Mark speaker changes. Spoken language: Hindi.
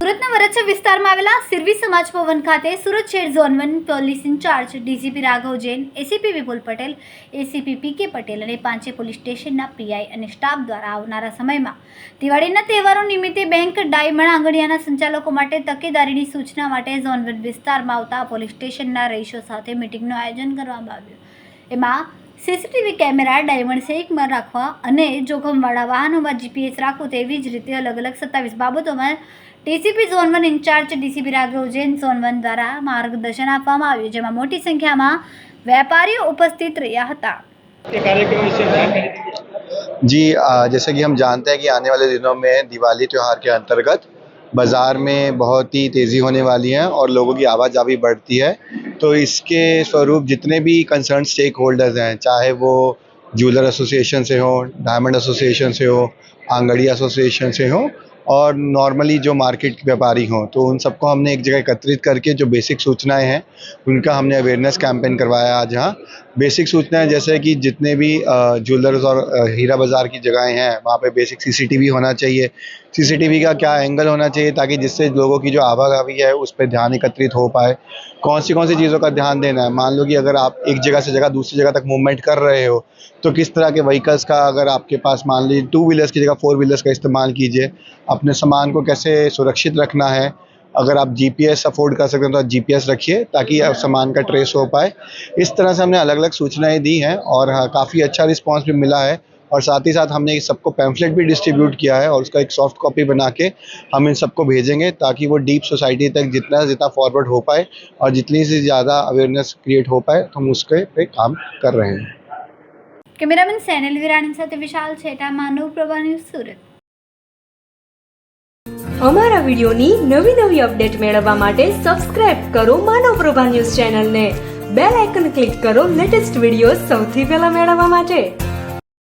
Speaker 1: સુરતના વરછા વિસ્તારમાં આવેલા સિરવી સમાજ ભવન ખાતે સુરત શહેર zone one police incharge DGP Raghav Jain, ACP Vipul Patel, ACP P K Patel અને પાંચે પોલીસ સ્ટેશનના પીઆઈ અને સ્ટાફ દ્વારા આવનારા સમયમાં દિવાળીના તહેવારો નિમિત્તે બેંક ડાયમંડ આંગણિયાના સંચાલકો માટે તકેદારીની સૂચના માટે ઝોન વન વિસ્તારમાં આવતા પોલીસ સ્ટેશનના રહીશો સાથે મિટિંગનું આયોજન કરવામાં આવ્યું. એમાં સીસીટીવી કેમેરા ડાયમંડ શેકમાં રાખવા અને જોખમવાળા વાહનોમાં જીપીએસ રાખવું તેવી જ રીતે અલગ અલગ સત્તાવીસ બાબતોમાં TCP zone one in charge DCP Raghav Jain zone one દ્વારા માર્ગદર્શન આપવામાં આવ્યું જેમાં મોટી સંખ્યામાં વેપારીઓ ઉપસ્થિત રહ્યા હતા
Speaker 2: के कार्यक्रम इससे जानकारी दीजिए
Speaker 3: जी अ, जैसे कि हम जानते हैं कि आने वाले दिनों में दिवाली त्यौहार के अंतर्गत बाज़ार में बहुत ही तेज़ी होने वाली है और लोगों की आवाजावी बढ़ती है तो इसके स्वरूप जितने भी कंसर्न स्टेक होल्डर्स हैं, चाहे वो ज्वेलर एसोसिएशन से हो डायमंड एसोसिएशन से हो, आंगड़ी एसोसिएशन से हो, और नॉर्मली जो मार्केट व्यापारी हों तो उन सबको हमने एक जगह एकत्रित करके जो बेसिक सूचनाएँ हैं, उनका हमने अवेयरनेस कैंपेन करवाया आज यहाँ। बेसिक सूचनाएँ जैसे कि जितने भी ज्वेलर्स और हीरा बाज़ार की जगहें हैं, वहाँ पे बेसिक सीसीटीवी होना चाहिए। सीसीटीवी का क्या एंगल होना चाहिए ताकि जिससे लोगों की जो आवाजावी है उस पर ध्यान एकत्रित हो पाए। कौन सी कौन सी चीज़ों का ध्यान देना है? मान लो कि अगर आप एक जगह से जगह दूसरी जगह तक मूवमेंट कर रहे हो तो किस तरह के व्हीकल्स का अगर आपके पास मान लीजिए टू व्हीलर्स की जगह फोर व्हीलर्स का इस्तेमाल कीजिए अपने सामान को कैसे सुरक्षित रखना है? अगर आप जीपीएस अफोर्ड कर सकते हैं तो आप जीपीएस रखिए ताकि आप सामान का ट्रेस हो पाए। इस तरह से हमने अलग अलग सूचनाएँ दी हैं और हाँ, काफ़ी अच्छा रिस्पांस भी मिला है। और साथ ही साथ हमने सबको पैम्फलेट भी डिस्ट्रीब्यूट किया है और उसका एक सॉफ्ट कॉपी बना के हम इन सबको भेजेंगे ताकि वो डीप सोसाइटी तक जितना से जितना फॉरवर्ड हो पाए और जितनी से ज़्यादा अवेयरनेस क्रिएट हो पाए तो हम उसके पे काम कर रहे हैं
Speaker 1: કેમેરામેન સેનલ વિરાણી સાથે વિશાલ છેટા માનવ પ્રભા ન્યૂઝ સુરત
Speaker 4: અમારા વિડિયોની નવી નવી અપડેટ મેળવવા માટે સબસ્ક્રાઇબ કરો માનવ પ્રભા ન્યૂઝ ચેનલને બેલ આઇકન ક્લિક કરો લેટેસ્ટ વિડીયો સૌથી પહેલા મેળવવા માટે